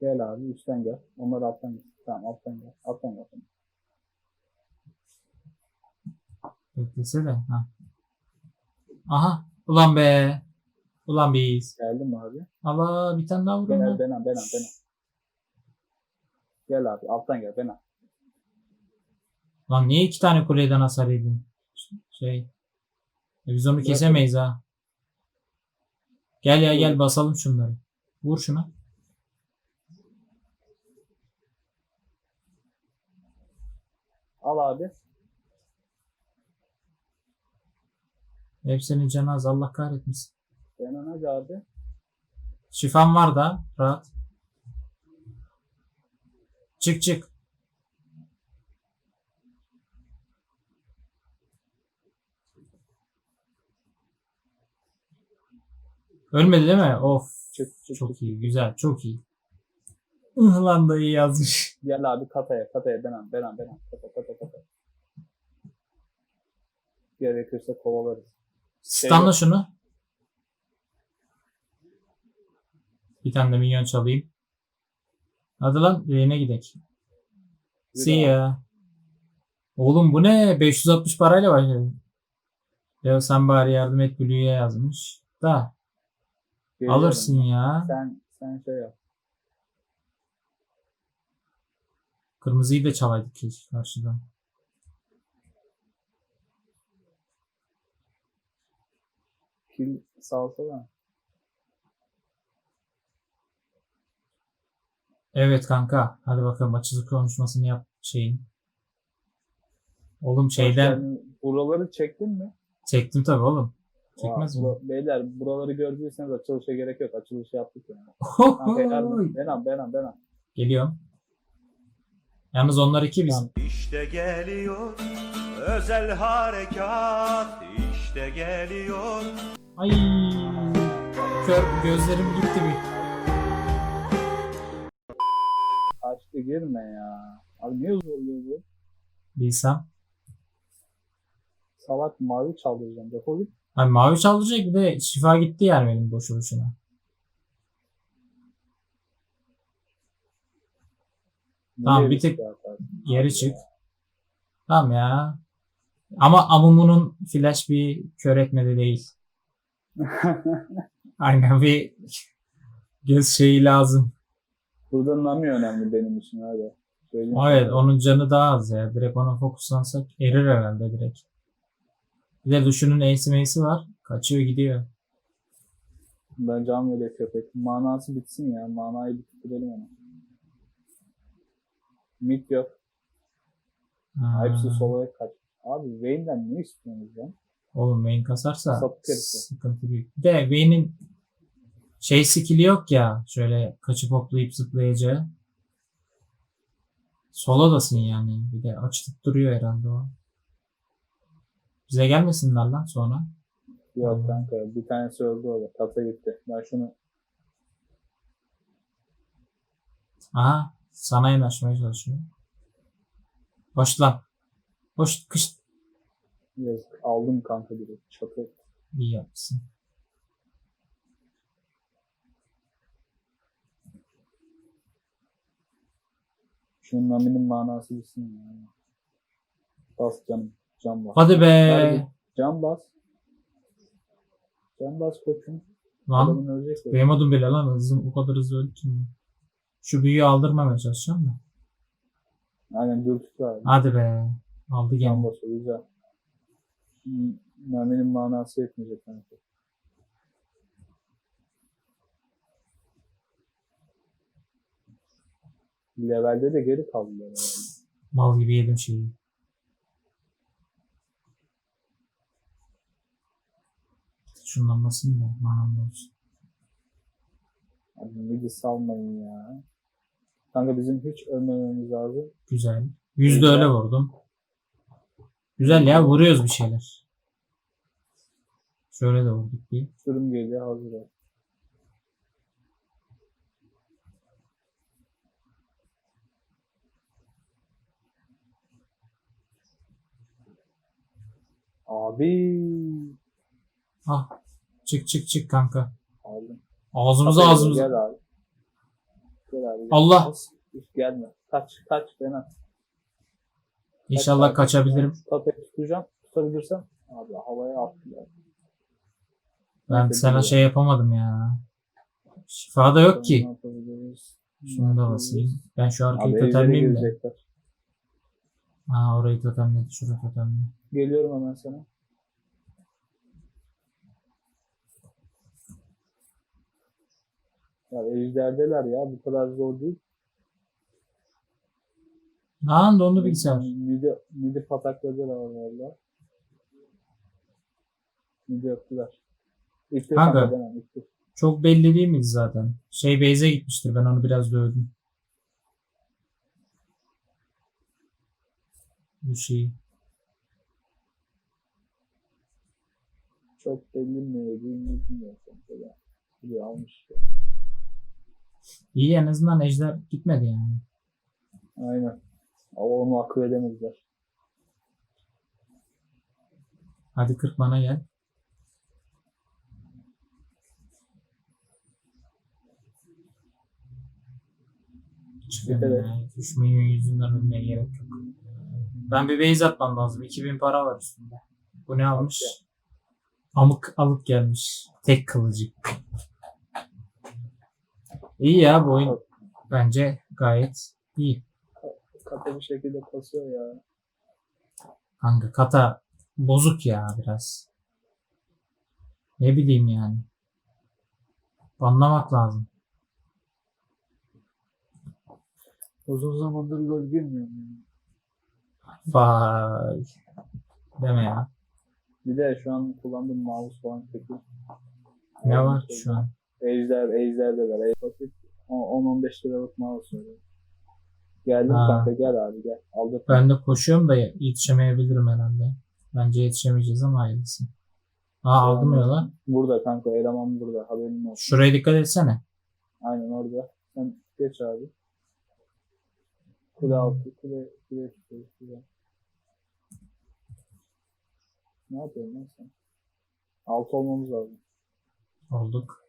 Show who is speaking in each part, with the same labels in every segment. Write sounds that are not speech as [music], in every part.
Speaker 1: Gel abi üstten gel. Onlar alttan gel. Tamam alttan gel. Alttan gel.
Speaker 2: Beklese de. Ha. Aha. Ulan be. Ulan biz.
Speaker 1: Geldin mi abi?
Speaker 2: Allah bir tane daha vurun
Speaker 1: Gel. Benan Benan Benan. Gel abi alttan gel Benan.
Speaker 2: Lan niye iki tane kuleden hasar yedin? Şey. E biz onu kesemeyiz ha. Gel ya gel basalım şunları. Vur şuna.
Speaker 1: Al abi.
Speaker 2: Hepsinin canı az Allah kahretmesin.
Speaker 1: Hadi abi.
Speaker 2: Şifam var da rahat. Çık çık. Ölmedi değil mi? Of.
Speaker 1: Çık çık
Speaker 2: Çok
Speaker 1: çık.
Speaker 2: iyi. Güzel. Çok iyi. Lan yazmış.
Speaker 1: Gel abi kataya kataya Benan Benan Benan. Kata kata kata. Gerekirse kovalarız.
Speaker 2: Stunla şunu. Bir tane de minyon çalayım. Hadi lan yayına gidek. See ya. Oğlum bu ne? 560 parayla başladı. Ya sen bari yardım et Blue'ya yazmış. Da
Speaker 1: Geliyorum.
Speaker 2: alırsın ya.
Speaker 1: Sen sen şey yap.
Speaker 2: Kırmızıyı da çalaydık keşke karşıdan.
Speaker 1: Kill salsana.
Speaker 2: Evet kanka. Hadi bakalım açılık konuşmasını yap şeyin. Oğlum şeyden
Speaker 1: Yani buraları çektin mi?
Speaker 2: çektim tabii oğlum. Çekmez
Speaker 1: Aa,
Speaker 2: mi?
Speaker 1: bura- Beyler buraları gördüyseniz açılışa gerek yok. Açılış yaptık yani. [laughs] Benan Benan Benan.
Speaker 2: Geliyorum. Yalnız onlar iki biz.
Speaker 3: İşte geliyor özel harekat işte geliyor
Speaker 2: Ay kör gözlerim gitti bir.
Speaker 1: Açtı girme ya. Abi niye zorluyor bu?
Speaker 2: Bilsem.
Speaker 1: Salak mavi çaldıracağım. Defol git.
Speaker 2: Hani mavi çaldıracak bir de şifa gitti yani benim boşu boşuna. Tamam, bir? Geri
Speaker 1: Abi
Speaker 2: çık. Tamam ya. Ama Amumu'nun flash bir kör etmedi değil. [laughs] Aynen bir göz şeyi lazım.
Speaker 1: Burada Nami önemli benim için abi. Söyleyeyim
Speaker 2: Evet onun canı daha az ya. Direkt ona fokuslansak erir herhalde direkt. Bir de Lucian'ın ace'i mace'i var. Kaçıyor gidiyor.
Speaker 1: Ben can öyle köpek. Manası bitsin ya. Manayı bitirelim onu. Mid yok.
Speaker 2: Ha.
Speaker 1: Hepsi solaya kaç. Abi Vayne'den ne istiyorsunuz lan?
Speaker 2: Oğlum Vayne kasarsa sıkıntı büyük. Bir de Vayne'in şey skill'i yok ya. Şöyle kaçıp hoplayıp zıplayacağı. Soladasın yani. Bir de açılıp duruyor herhalde o. Bize gelmesinler lan sonra.
Speaker 1: Yok kanka. Bir tanesi öldü orada. Kata gitti. Ben şunu
Speaker 2: Aha. Sana yanaşmaya çalışıyor. Hoş lan. Hoş kış.
Speaker 1: yazık. Aldım kanka direkt. Çatı.
Speaker 2: İyi yapmışsın.
Speaker 1: Şunun Nami'nin manası bitsin ya. Bas canım. Can bas.
Speaker 2: Hadi be.
Speaker 1: Haydi. Can bas. Can bas koçum.
Speaker 2: Lan. Benim adım bile lan. Hızım o kadar hızlı öldü ki. Şu büyüyü aldırmamaya çalışacağım da.
Speaker 1: Aynen dürtük var.
Speaker 2: Hadi be. Aldı gene.
Speaker 1: basıyor. Güzel. Nami'nin manası yetmeyecek kanka. Levelde de geri kaldılar. Yani.
Speaker 2: Mal gibi yedim şeyi. Şundan basayım da manam olsun.
Speaker 1: Abi midi salmayın ya. Kanka bizim hiç ölmememiz lazım.
Speaker 2: Güzel. Yüzde öyle vurdum. Güzel ya vuruyoruz bir şeyler. Şöyle de vurduk bir.
Speaker 1: Sürüm geliyor hazır ol. Abi
Speaker 2: Ah. Çık çık çık kanka.
Speaker 1: aldım.
Speaker 2: Ağzımıza
Speaker 1: Kafayı
Speaker 2: ağzımıza.
Speaker 1: Gel abi. Gel abi. gel.
Speaker 2: Allah!
Speaker 1: Hiç gelme. Kaç kaç. Kaç
Speaker 2: İnşallah
Speaker 1: abi.
Speaker 2: kaçabilirim.
Speaker 1: Kafayı tutacağım. Tutabilirsem. Abi havaya attı ya.
Speaker 2: Ben
Speaker 1: Neyse,
Speaker 2: sana şey yapamadım ya. Şifa da yok ki. Şunu da basayım. Ben şu arkayı totemleyeyim de. Ha orayı totemledi. Şurayı totemledi.
Speaker 1: Geliyorum hemen sana. Ya ejderdeler ya bu kadar zor değil.
Speaker 2: Lan dondu bilgisayar.
Speaker 1: Midi, midi patakladılar valla. Midi öptüler.
Speaker 2: Kanka. Çok belli değil miydi zaten? Şey base'e gitmiştir. Ben onu biraz dövdüm. Bu şey.
Speaker 1: Çok belli mi? Bilmiyorum. Biri almış. ya.
Speaker 2: İyi en azından ejder gitmedi yani.
Speaker 1: Aynen. Ama onu akıl edemezler.
Speaker 2: Hadi 40 mana gel. Çıkıyorum
Speaker 1: Evet.
Speaker 2: ya. 3 milyon yüzünden ölmeye gerek yok. Ben bir base atmam lazım. 2000 para var üstünde. Bu ne almış? Amık alıp gelmiş. Tek kılıcı. İyi ya bu oyun bence gayet iyi.
Speaker 1: Kata bir şekilde kasıyor ya.
Speaker 2: Kanka kata bozuk ya biraz. Ne bileyim yani. Anlamak lazım.
Speaker 1: Uzun zamandır gol girmiyorum. yani.
Speaker 2: Vay. Deme ya.
Speaker 1: Bir de şu an kullandığım mouse falan kötü.
Speaker 2: Ne var şu an?
Speaker 1: Ejder, Ejder de var. Basit 10-15 liralık mouse var. Geldim
Speaker 2: Ha.
Speaker 1: kanka gel abi gel. Aldık.
Speaker 2: Ben de koşuyorum da yetişemeyebilirim herhalde. Bence yetişemeyeceğiz ama hayırlısı. Aa aldım ya lan.
Speaker 1: Burada kanka eleman burada haberin olsun.
Speaker 2: Şuraya dikkat etsene.
Speaker 1: Aynen orada. Sen geç abi. Kule altı, kule, kule, kule, kule. Ne yapıyorsun lan sen? Altı olmamız lazım.
Speaker 2: Olduk.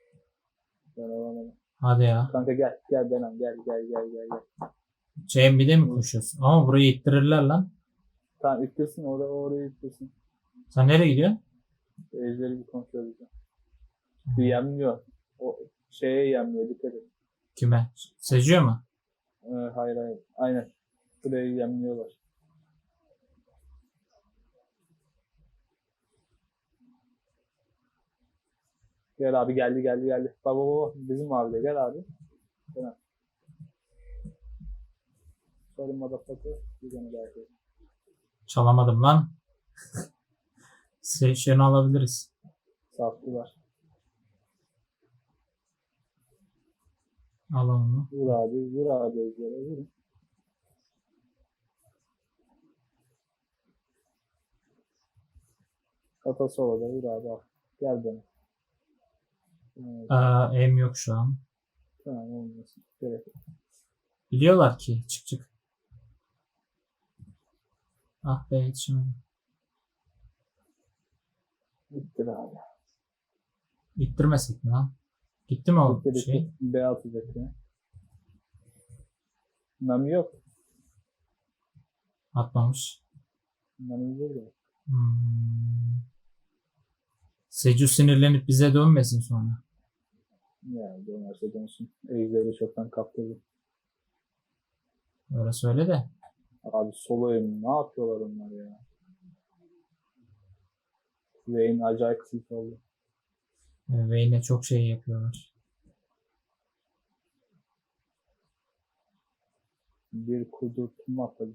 Speaker 1: Ben alamadım.
Speaker 2: Hadi ya.
Speaker 1: Kanka gel, gel Benan gel, gel, gel, gel, gel.
Speaker 2: Şey bir de mi koşuyorsun? Ama burayı ittirirler lan.
Speaker 1: Tamam ittirsin, orada, orayı ittirsin.
Speaker 2: Sen nereye gidiyorsun?
Speaker 1: Ejderi bir kontrol edeceğim. Bir yemliyor. O şeye yemliyor, dikkat et.
Speaker 2: Kime? Seçiyor mu?
Speaker 1: Ee, hayır hayır. Aynen. Burayı yemliyorlar. Gel abi geldi geldi geldi. Baba baba bizim abi de gel abi. Gel. Sorry motherfucker. Bir tane daha yapayım.
Speaker 2: Çalamadım lan. Seçeni alabiliriz.
Speaker 1: Sattılar.
Speaker 2: Alalım onu.
Speaker 1: Vur abi vur abi vur. Kafası orada vur abi al. Gel bana. Evet,
Speaker 2: Aa, em yok şu an.
Speaker 1: tamam olmasın. Gerek yok.
Speaker 2: Biliyorlar ki. Çık çık. Ah be yetişemedim.
Speaker 1: Bittir abi.
Speaker 2: İttirmesek mi lan? Gitti mi o
Speaker 1: Bitti
Speaker 2: şey?
Speaker 1: B atacak ya. Nami yok.
Speaker 2: Atmamış.
Speaker 1: Nami burada.
Speaker 2: Hmm. Seju sinirlenip bize dönmesin sonra.
Speaker 1: Ya dönerse dönsün. Ejderi çoktan kaptırdı.
Speaker 2: Öyle söyle de.
Speaker 1: Abi soloyum ne yapıyorlar onlar ya? Vayne acayip tilt oldu.
Speaker 2: e, yine çok şey yapıyorlar.
Speaker 1: Bir kudurtma atladı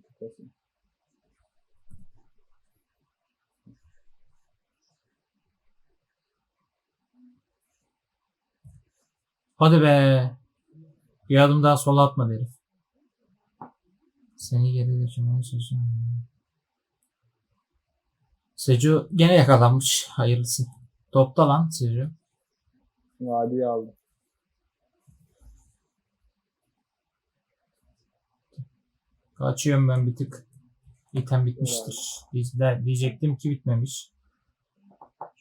Speaker 2: Hadi be. Bir adım daha sola atma herif. Seni geri geçirmeye çalışıyorum. Seju gene yakalanmış. Hayırlısı. Topta lan Seju.
Speaker 1: Vadiye aldı.
Speaker 2: Kaçıyorum ben bir tık. İtem bitmiştir. Biz de diyecektim ki bitmemiş.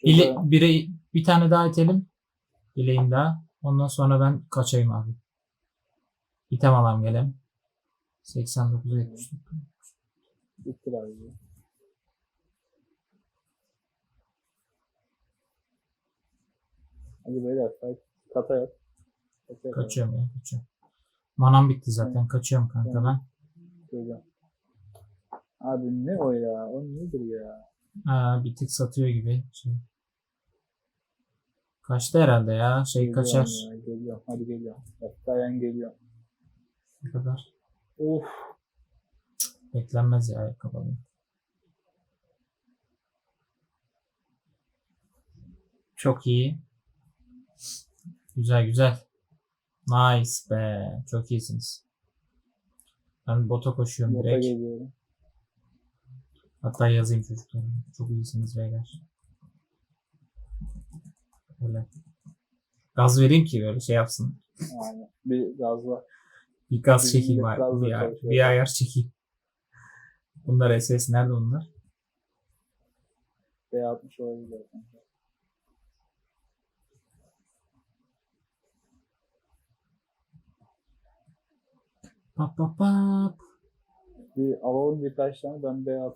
Speaker 2: İle, bire, bir tane daha itelim. İleğim daha. Ondan sonra ben kaçayım abi. İtem alam gelem. 89 70.
Speaker 1: Bittiler bizi. Hadi beyler. Kata yap. Kata yap.
Speaker 2: Kaçıyorum ya kaçıyorum. Manam bitti zaten. Kaçıyorum kanka ben.
Speaker 1: Abi ne o ya? O nedir ya?
Speaker 2: Ha, bir tık satıyor gibi. Şey. Kaçtı herhalde ya. Şey
Speaker 1: Geliyorum
Speaker 2: kaçar.
Speaker 1: Ya, geliyorum. Hadi geliyorum. Bak dayan geliyor.
Speaker 2: Ne kadar?
Speaker 1: Of.
Speaker 2: Beklenmez ya ayakkabı. Çok iyi. Güzel güzel. Nice be. Çok iyisiniz. Ben bota koşuyorum
Speaker 1: Yata
Speaker 2: direkt.
Speaker 1: geliyorum.
Speaker 2: Hatta yazayım çocuklara. Çok iyisiniz beyler. Öyle. Gaz vereyim ki böyle şey yapsın.
Speaker 1: Yani bir gazla.
Speaker 2: Bir gaz
Speaker 1: Bizim
Speaker 2: çekeyim.
Speaker 1: gazla
Speaker 2: Bir, ay-
Speaker 1: çalışıyor.
Speaker 2: bir ayar çekeyim. Bunlar SS nerede bunlar?
Speaker 1: B60 olabilir.
Speaker 2: Pap pap pap.
Speaker 1: Bir alalım birkaç tane ben B60.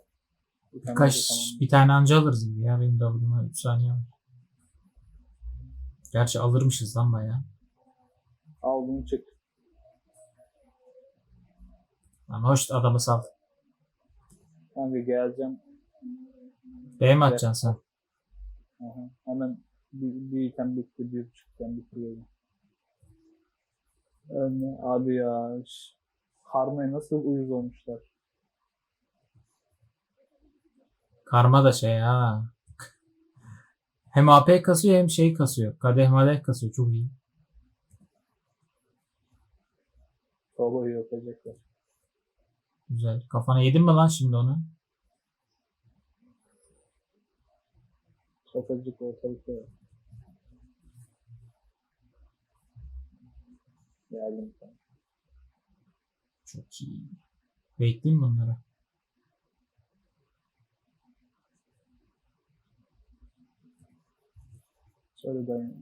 Speaker 1: Bir tane
Speaker 2: Kaç
Speaker 1: de tamam.
Speaker 2: bir tane anca alırız gibi ya benim W'ma 3 saniye var. Gerçi alırmışız lan baya.
Speaker 1: Al bunu çık.
Speaker 2: Lan hoş adamı sal.
Speaker 1: Kanka geleceğim.
Speaker 2: B'ye mi atacaksın sen?
Speaker 1: Aha. Hemen bir, bir item bitti. Bir bitti. böyle. Önüne, abi ya. Karmaya nasıl uyuz olmuşlar.
Speaker 2: Karma da şey ha. Hem AP kasıyor hem şey kasıyor. Kadeh madeh kasıyor. Çok iyi.
Speaker 1: Solo'yu yapacaklar.
Speaker 2: Güzel. Kafana yedin mi lan şimdi onu?
Speaker 1: Şakacık ortalıkta. Geldim sana.
Speaker 2: Çok iyi. Bekleyeyim bunları?
Speaker 1: Şöyle dayan.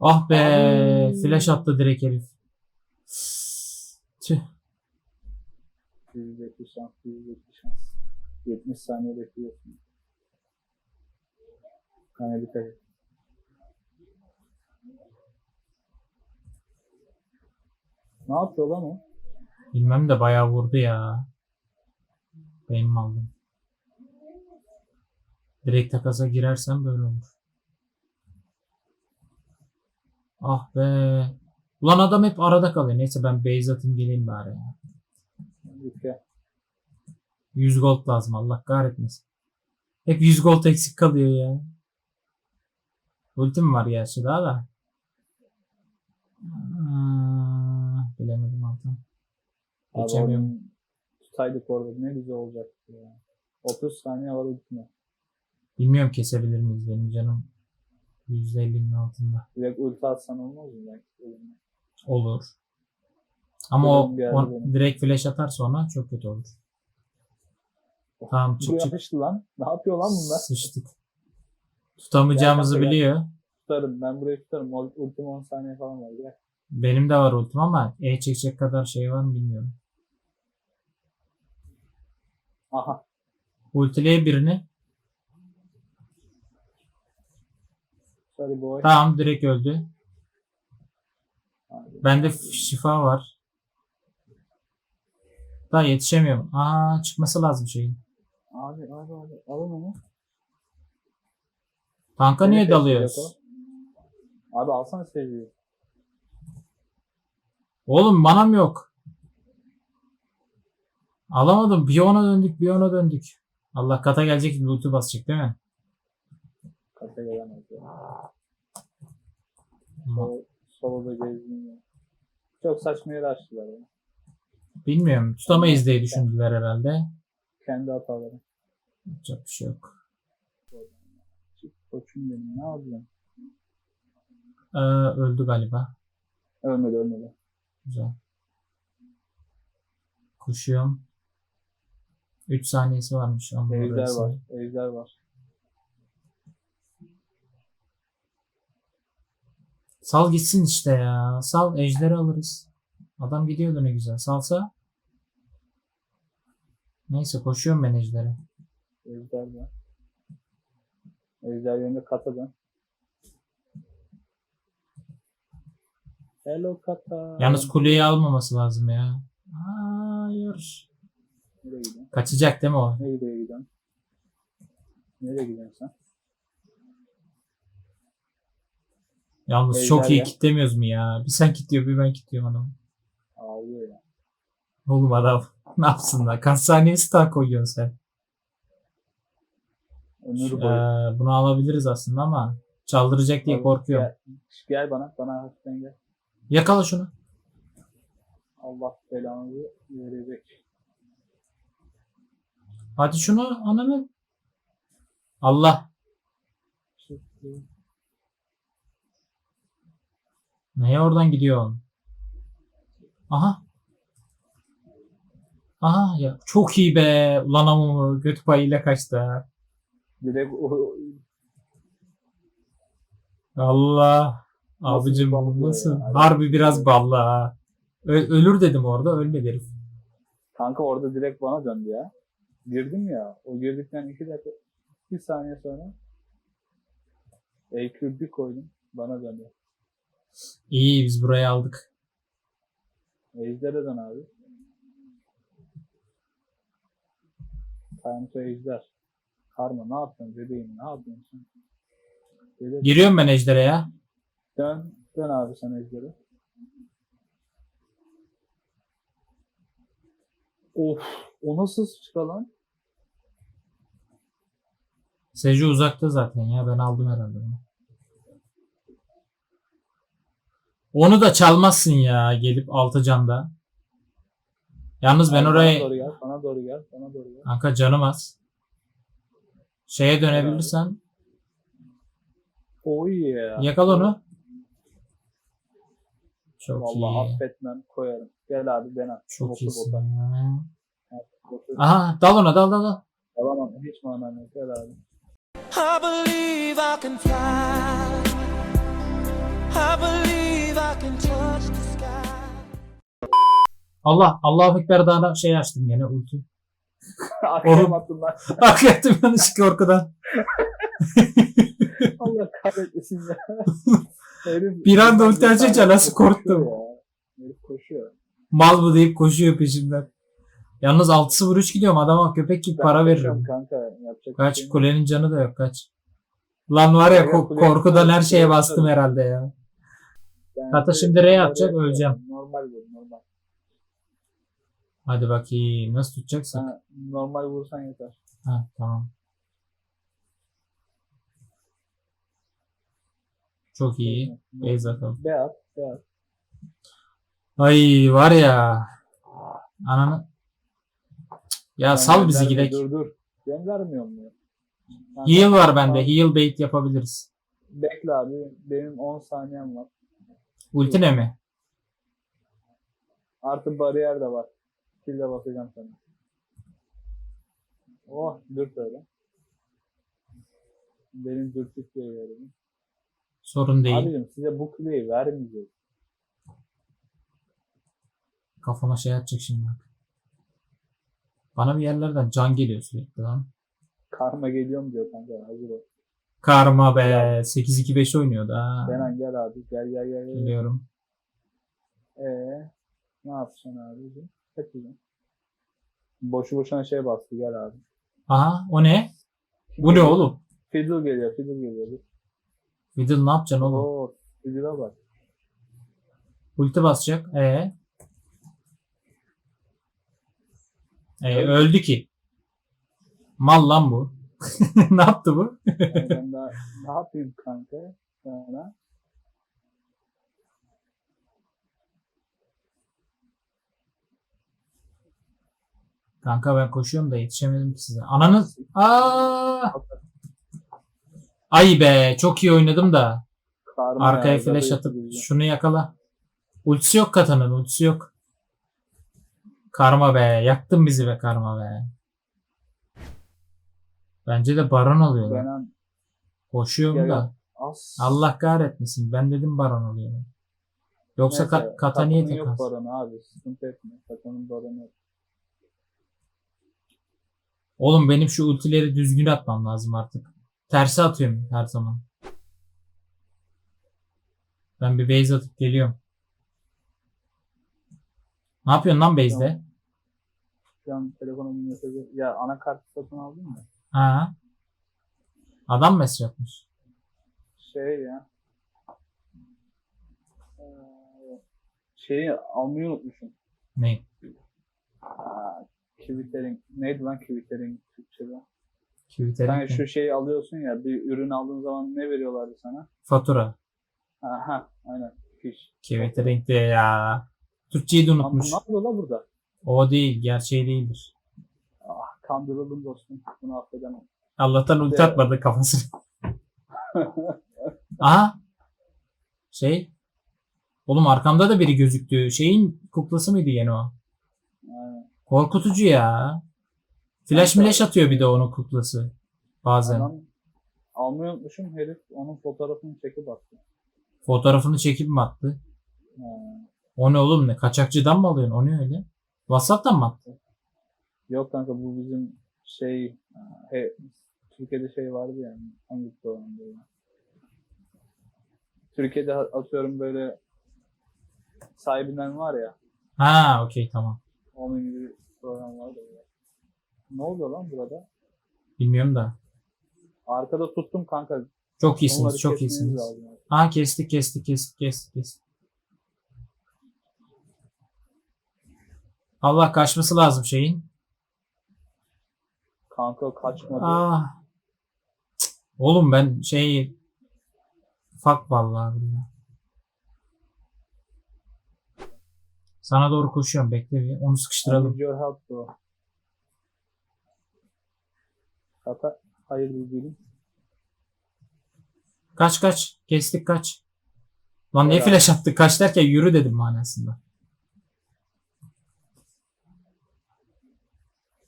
Speaker 2: Ah be!
Speaker 1: Abi.
Speaker 2: Flash attı direkt herif. Tüh.
Speaker 1: %2 şans, %2 şans. 70 saniye bekliyorsun. Hani dikkat et. Ne yapıyor lan o?
Speaker 2: Bilmem de bayağı vurdu ya. Benim aldım. Direkt takasa girersem böyle olur. Ah be. Ulan adam hep arada kalıyor. Neyse ben base atayım geleyim bari ya.
Speaker 1: Dikkat.
Speaker 2: 100 gold lazım Allah kahretmesin. Hep 100 gold eksik kalıyor ya. Ultim var gerçi daha da. Aa, bilemedim altın. Geçemiyorum.
Speaker 1: tutaydık orada ne güzel olacaktı ya. 30 saniye var ultime.
Speaker 2: Bilmiyorum kesebilir miyiz benim canım. %50'nin altında.
Speaker 1: Direkt ulti atsan olmaz mı?
Speaker 2: Olur. Ama o, o direkt flash atar sonra çok kötü olur. Tamam
Speaker 1: Bu
Speaker 2: çık çık.
Speaker 1: yapıştı lan. Ne yapıyor lan bunlar?
Speaker 2: Sıçtık. Tutamayacağımızı
Speaker 1: gel.
Speaker 2: biliyor.
Speaker 1: Tutarım. Ben burayı tutarım. Ul- Ultim 10 saniye falan var. Gel.
Speaker 2: Benim de var ultim ama E çekecek kadar şey var mı bilmiyorum.
Speaker 1: Aha.
Speaker 2: Ultileye birini.
Speaker 1: Sorry boy.
Speaker 2: Tamam direkt öldü. Bende şifa var. Daha yetişemiyorum. Aa çıkması lazım şeyin.
Speaker 1: Abi abi abi. Alın onu.
Speaker 2: Tanka
Speaker 1: Seni
Speaker 2: niye dalıyoruz?
Speaker 1: Abi alsana seviyor.
Speaker 2: Oğlum manam yok. Alamadım. Bir ona döndük, bir ona döndük. Allah kata gelecek gibi ulti basacak değil mi?
Speaker 1: Kasa gelemez ya.
Speaker 2: Ma-
Speaker 1: Sol, gezdim ya. Çok saçma yere açtılar ya.
Speaker 2: Bilmiyorum. Tutamayız diye düşündüler herhalde.
Speaker 1: Kendi hataları.
Speaker 2: Yapacak bir şey yok.
Speaker 1: Koçum benim. Ne yapıyorsun?
Speaker 2: Ee, öldü galiba.
Speaker 1: Ölmedi ölmedi.
Speaker 2: Güzel. Koşuyorum. 3 saniyesi varmış
Speaker 1: Ejder var. Ejder var.
Speaker 2: Sal gitsin işte ya. Sal ejderi alırız. Adam gidiyordu ne güzel. Salsa. Neyse koşuyorum ben ejdere.
Speaker 1: Ejder de. Ejder yönünde kata dön. Hello kata.
Speaker 2: Yalnız kuleyi almaması lazım ya. Hayır.
Speaker 1: Nereye gidiyorsun?
Speaker 2: Kaçacak değil mi o?
Speaker 1: Nereye gidiyorsun? Nereye gidiyorsun sen?
Speaker 2: Yalnız
Speaker 1: Ejder
Speaker 2: çok iyi
Speaker 1: ya.
Speaker 2: kitlemiyoruz mu ya? Bir sen kitliyor bir ben kitliyorum adamı.
Speaker 1: Ağlıyor ya.
Speaker 2: Oğlum adam [laughs] ne yapsın da? Kaç saniye star koyuyorsun sen?
Speaker 1: Ömür
Speaker 2: Ee,
Speaker 1: boyu.
Speaker 2: bunu alabiliriz aslında ama çaldıracak diye
Speaker 1: Abi,
Speaker 2: korkuyorum.
Speaker 1: Gel, gel bana. Bana hafiften gel.
Speaker 2: Yakala şunu.
Speaker 1: Allah belanızı verecek.
Speaker 2: Hadi şunu ananı. Allah.
Speaker 1: Çıktı.
Speaker 2: Neye oradan gidiyorsun? Aha. Aha ya çok iyi be. Ulan ama götü payıyla kaçtı.
Speaker 1: Direkt o
Speaker 2: Allah.
Speaker 1: Nasıl
Speaker 2: Abicim
Speaker 1: ya?
Speaker 2: nasıl?
Speaker 1: Adam-
Speaker 2: Harbi biraz ballı ha. Ö- ölür dedim orada ölmedi herif.
Speaker 1: kanka orada direkt bana döndü ya. Girdim ya. O girdikten iki dakika bir saniye sonra EQ bir koydum. Bana döndü.
Speaker 2: İyi biz burayı aldık.
Speaker 1: Ejder'e dön abi. Time to Ejder. Karma ne yapıyorsun bebeğim ne yapıyorsun sen? Böyle
Speaker 2: Giriyorum ben ejdere ya.
Speaker 1: dön, dön abi sen Ejder'e. Of o nasıl sıçra lan?
Speaker 2: Seju uzakta zaten ya. Ben aldım herhalde onu. Onu da çalmazsın ya gelip altı canda. Yalnız ben
Speaker 1: Abi
Speaker 2: oraya
Speaker 1: Bana doğru gel, bana doğru gel, bana doğru gel.
Speaker 2: kanka canım az. Şeye dönebilirsen
Speaker 1: Oh yeah.
Speaker 2: yakal onu. Çok
Speaker 1: Vallahi
Speaker 2: iyi.
Speaker 1: affetmem, koyarım. Gel abi ben at.
Speaker 2: Çok iyisin ya. Aha dal ona dal dal dal.
Speaker 1: Alamam, hiç manam yok. Gel abi.
Speaker 4: I believe I can fly. I believe
Speaker 2: Allah Allahu Ekber daha da şey açtım yine ulti. [laughs]
Speaker 1: Akşam attım lan. [laughs]
Speaker 2: Hakikaten yanlışlıkla korkudan. [laughs]
Speaker 1: Allah kahretmesin ya. Herif,
Speaker 2: Bir anda ulti açınca nasıl korktum.
Speaker 1: Herif koşuyor.
Speaker 2: Mal bu deyip koşuyor peşimden. Yalnız 6-0-3 gidiyorum adama köpek gibi
Speaker 1: Ben
Speaker 2: para veririm.
Speaker 1: Kanka yapacak
Speaker 2: Kaç
Speaker 1: şey
Speaker 2: kulenin canı da yok kaç. Lan var ya ko- korkudan her şeye bastım herhalde ya.
Speaker 1: Ben
Speaker 2: Hatta şimdi R atacak, öleceğim. Hadi bakayım nasıl tutacaksın?
Speaker 1: Sen normal vursan yeter.
Speaker 2: Ha tamam. Çok iyi. Beyz atalım.
Speaker 1: Beyaz, beyaz.
Speaker 2: Ay var ya. Ananı. Ya
Speaker 1: Ben
Speaker 2: sal bizi gidek.
Speaker 1: Dur dur. Göndermiyor mu? Sen-
Speaker 2: Heal var bende.
Speaker 1: Al,
Speaker 2: Heal bait yapabiliriz.
Speaker 1: Bekle abi. Benim 10 saniyem var.
Speaker 2: Ulti ne mi?
Speaker 1: Artı bariyer de var. Kill de basacağım sana. Oh dürt öyle. Benim dürtük diye veriyorum.
Speaker 2: Sorun değil.
Speaker 1: Abicim size bu kuleyi vermeyeceğiz.
Speaker 2: Kafama şey atacak şimdi bak. Bana bir yerlerden can geliyor sürekli lan.
Speaker 1: Karma geliyorum diyor kanka. Hazır ol.
Speaker 2: Karma be. 8-2-5 oynuyordu ha.
Speaker 1: Benan gel abi. Gel gel gel. gel.
Speaker 2: Biliyorum.
Speaker 1: Eee ne yapacaksın Kaçacaksın. Boşu boşuna şey bastı gel abi.
Speaker 2: Aha o ne? Bu ne oğlum?
Speaker 1: Fiddle geliyor, fiddle geliyor.
Speaker 2: Fiddle ne yapacaksın oğlum?
Speaker 1: Oo, fiddle'a bak.
Speaker 2: Ulti basacak. E. E öldü ki. Mal lan bu. [laughs] ne yaptı bu?
Speaker 1: Yani ben daha ne yapayım kanka sana?
Speaker 2: Kanka ben koşuyorum da yetişemedim ki size. Ananız. Aa! Ay be çok iyi oynadım da.
Speaker 1: Karma
Speaker 2: Arkaya
Speaker 1: ya,
Speaker 2: flash atıp şunu yakala. Ultisi yok katanın ultisi yok. Karma be. Yaktın bizi be karma be. Bence de baron alıyorlar.
Speaker 1: Benan
Speaker 2: Koşuyorum da.
Speaker 1: as.
Speaker 2: Allah kahretmesin. Ben dedim baron oluyor. Yoksa
Speaker 1: Neyse,
Speaker 2: ka- kata niye
Speaker 1: Katanın yok
Speaker 2: takas?
Speaker 1: baronu abi. Sıkıntı etme. Katanın baronu yok.
Speaker 2: Oğlum benim şu ultileri düzgün atmam lazım artık. Tersi atıyorum her zaman. Ben bir base atıp geliyorum. Ne yapıyorsun lan base'de?
Speaker 1: Şu an telefonum mesajı. Ya anakart satın aldın mı?
Speaker 2: Ha. Adam mesaj atmış.
Speaker 1: Şey ya. Ee, Şeyi almayı unutmuşum.
Speaker 2: Ne?
Speaker 1: Aa, Kivitering. Neydi lan Kivitering Türkçe'de?
Speaker 2: Twitter'ın
Speaker 1: Sen şu şeyi alıyorsun ya bir ürün aldığın zaman ne veriyorlardı sana?
Speaker 2: fatura.
Speaker 1: Aha aynen. Fiş.
Speaker 2: Twitter'ın de ya. Türkçeyi de unutmuş.
Speaker 1: ne yapıyor la burada?
Speaker 2: O değil. Gerçeği değildir.
Speaker 1: Ah kandırıldım dostum. Bunu affedemem.
Speaker 2: Allah'tan ulti atmadı kafasını. [laughs] Aha. Şey. Oğlum arkamda da biri gözüktü. Şeyin kuklası mıydı yine o? Korkutucu ya. Flash
Speaker 1: Kanka-
Speaker 2: mileş atıyor bir de onun kuklası. Bazen.
Speaker 1: Adam almayı unutmuşum herif onun fotoğrafını çekip attı.
Speaker 2: Fotoğrafını çekip mi attı?
Speaker 1: Ha.
Speaker 2: O ne oğlum ne? Kaçakçıdan mı alıyorsun? O ne öyle? Whatsapp'tan mı attı?
Speaker 1: Yok kanka bu bizim şey he, Türkiye'de şey vardı yani hangi programda ya? Türkiye'de atıyorum böyle sahibinden var ya
Speaker 2: Ha okey tamam.
Speaker 1: Onun gibi bir program vardı. Böyle. Ne oluyor lan burada?
Speaker 2: Bilmiyorum da.
Speaker 1: Arkada tuttum kanka.
Speaker 2: Çok iyisiniz.
Speaker 1: Onları
Speaker 2: çok
Speaker 1: kesmeniz
Speaker 2: iyisiniz.
Speaker 1: lazım artık.
Speaker 2: Ha kestik kestik kestik kestik kestik. Allah kaçması lazım şeyin.
Speaker 1: Kanka kaçmadı.
Speaker 2: Ah. Cık. Oğlum ben şey Fuck vallahi billahi. Sana doğru koşuyorum bekle bir. Onu
Speaker 1: I
Speaker 2: sıkıştıralım.
Speaker 1: need your help bro. Kata hayır bir bilim.
Speaker 2: Kaç kaç. Kestik kaç. Lan ne
Speaker 1: Helal.
Speaker 2: flash attık kaç derken yürü dedim manasında.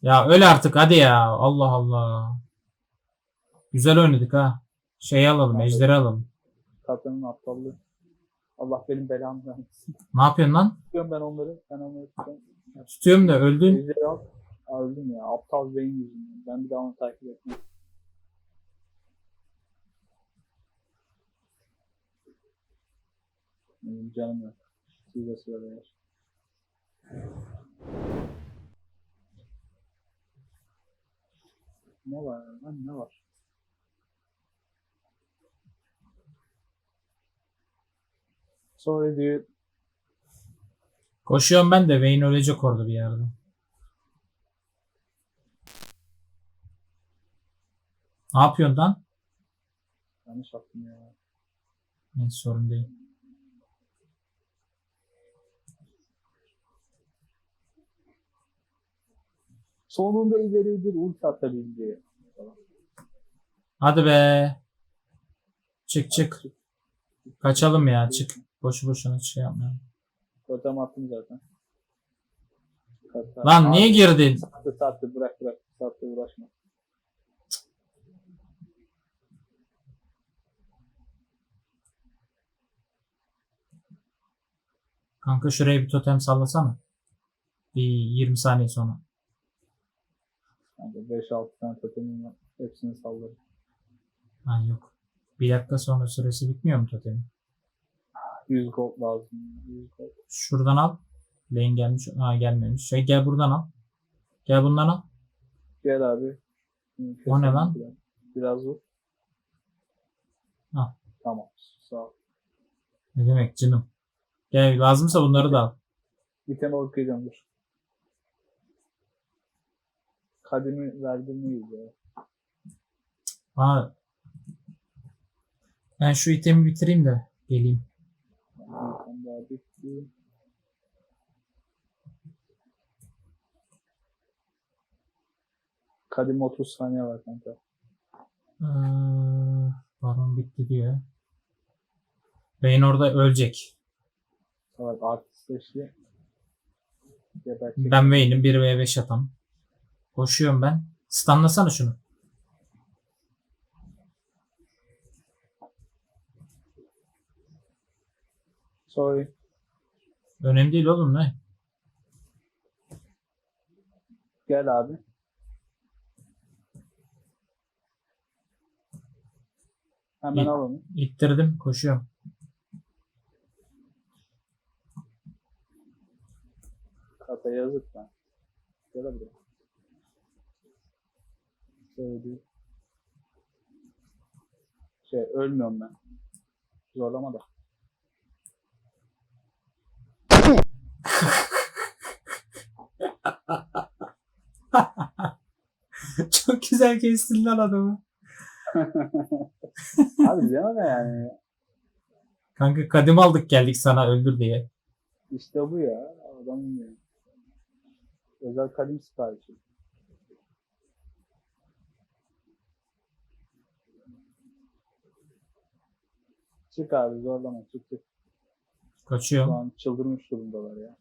Speaker 2: Ya öyle artık hadi ya. Allah Allah. Güzel oynadık ha. Şey alalım, ejderi alalım.
Speaker 1: Katanın aptallığı. Allah benim belamı vermesin.
Speaker 2: Ne yapıyorsun lan?
Speaker 1: Tutuyorum ben onları. Ben onları tutuyorum.
Speaker 2: Tutuyorum da öldün.
Speaker 1: Ejderi al. Öldüm ya. Aptal beyin yüzünden. Ben bir daha onu takip etmem. Benim canım yok. Siz de söyleyin. Ne var lan ne var? Sorry dude.
Speaker 2: Koşuyorum ben de Vayne ölecek orada bir yerde. Ne yapıyorsun lan?
Speaker 1: Yanlış yaptım ya.
Speaker 2: Neyse sorun değil.
Speaker 1: Sonunda ileri bir ulti atabildi.
Speaker 2: Hadi be. Çık çık. Kaçalım ya çık. Boşu boşuna şey yapmayalım.
Speaker 1: Totem attım zaten. Kata-
Speaker 2: Lan niye girdin?
Speaker 1: Sattı sattı bırak bırak. Sattı uğraşma.
Speaker 2: Kanka şuraya bir totem sallasana. Bir 20 saniye sonra.
Speaker 1: Kanka 5-6 tane totemim var. Hepsini salladım.
Speaker 2: Ha yok. Bir dakika sonra süresi bitmiyor mu totemin?
Speaker 1: 100 gold lazım. 100 gold.
Speaker 2: Şuradan al. Lane gelmiş. Ha gelmemiş. Şey gel buradan al. Gel bundan al.
Speaker 1: Gel abi.
Speaker 2: O ne lan?
Speaker 1: Biraz, biraz vur.
Speaker 2: Al.
Speaker 1: Tamam. Sağ ol.
Speaker 2: Ne demek canım. Gel lazımsa bunları da al.
Speaker 1: İtem okuyacağım dur. Kadimi verdim miyiz ya?
Speaker 2: Bana ben şu itemi bitireyim de geleyim.
Speaker 1: Bitti. Kadim 30 saniye var kanka.
Speaker 2: Ee, baron bitti diyor. Vayne orada ölecek.
Speaker 1: Evet eşli. Gebertecek.
Speaker 2: Ben Vayne'in 1v5 atam. Koşuyorum ben. Stunlasana şunu.
Speaker 1: Sorry.
Speaker 2: Önemli değil oğlum ne?
Speaker 1: Gel abi. Hemen
Speaker 2: İyi.
Speaker 1: al onu.
Speaker 2: İttirdim koşuyorum.
Speaker 1: Kata yazık lan. Gel buraya. Şöyle bir- Şey ölmüyorum ben. Zorlama da. [laughs]
Speaker 2: Çok güzel kestin lan adamı. [laughs]
Speaker 1: Abi de yani.
Speaker 2: Kanka kadim aldık geldik sana öldür diye.
Speaker 1: İşte bu ya. Adamın ya. Özel kadim siparişi. Çık abi zorlama çık çık. Şu an çıldırmış durumdalar ya.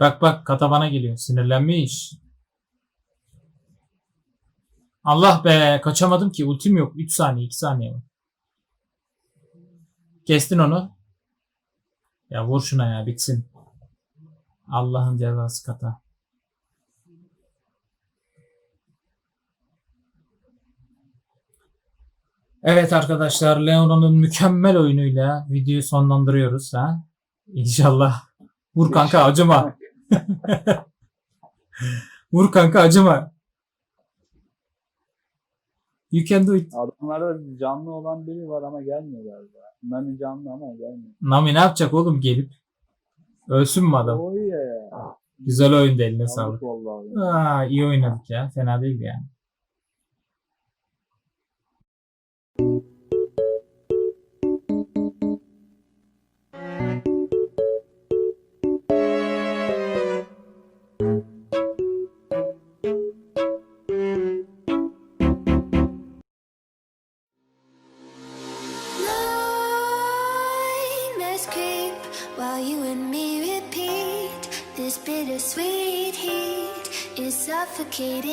Speaker 2: Bak bak kata bana geliyor. Sinirlenmiş. Allah be kaçamadım ki. Ultim yok. 3 saniye 2 saniye var. Kestin onu. Ya vur şuna ya bitsin. Allah'ın cezası kata. Evet arkadaşlar Leona'nın mükemmel oyunuyla videoyu sonlandırıyoruz ha. İnşallah. Vur kanka acıma. [laughs] Vur kanka acıma. You can do it.
Speaker 1: Adamlarda canlı olan biri var ama gelmiyor galiba. Nani canlı ama gelmiyor.
Speaker 2: Nami ne yapacak oğlum gelip? Ölsün mü adam?
Speaker 1: Oh yeah.
Speaker 2: Güzel oyundu eline sağlık.
Speaker 1: vallahi.
Speaker 2: Aa, iyi oynadık ya. Fena değil yani.
Speaker 5: complicated.